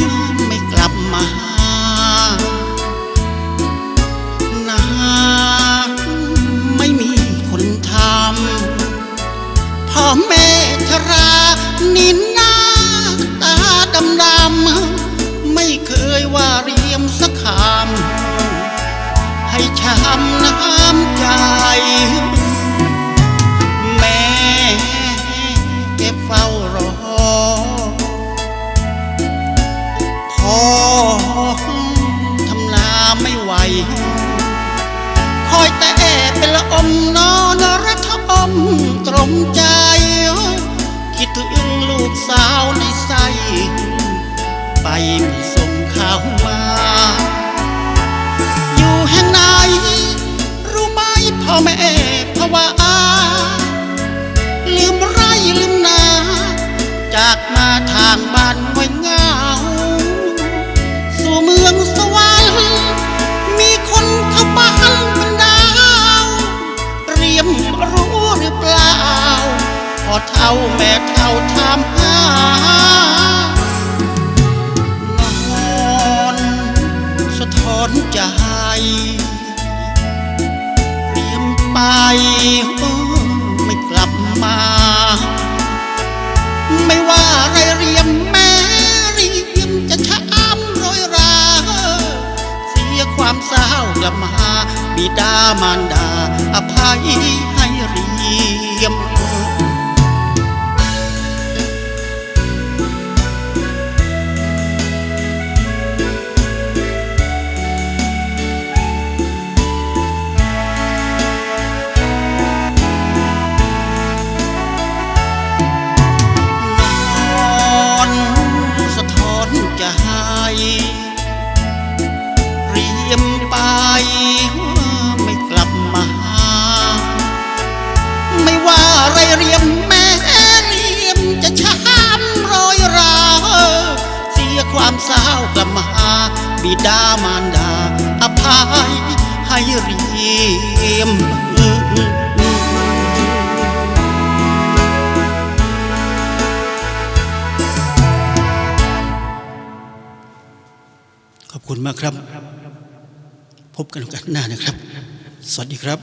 ยิ้มไม่กลับมาหานาไม่มีคนทำพ่อแม่ชรานินนาตาดำดำไม่เคยว่าเรียมสักคำให้ช้ำน้ำใจ คอยแต่เป็นละอมนอนรัฐอมตรมใจ คิดถึงลูกสาว เท่าแม่เท่าถามหานอนสะท้อนใจเรียมไปเออไม่กลับมา ไม่ว่าอะไรเรียมแม่เรียมจะช้ำโรยราเสียความเศร้ากลับมาบิดามารดาอภัยให้เรียม บิดามารดาอภัยให้เรียมขอบคุณมากครับ พบกันโอกาสหน้านะครับ สวัสดีครับ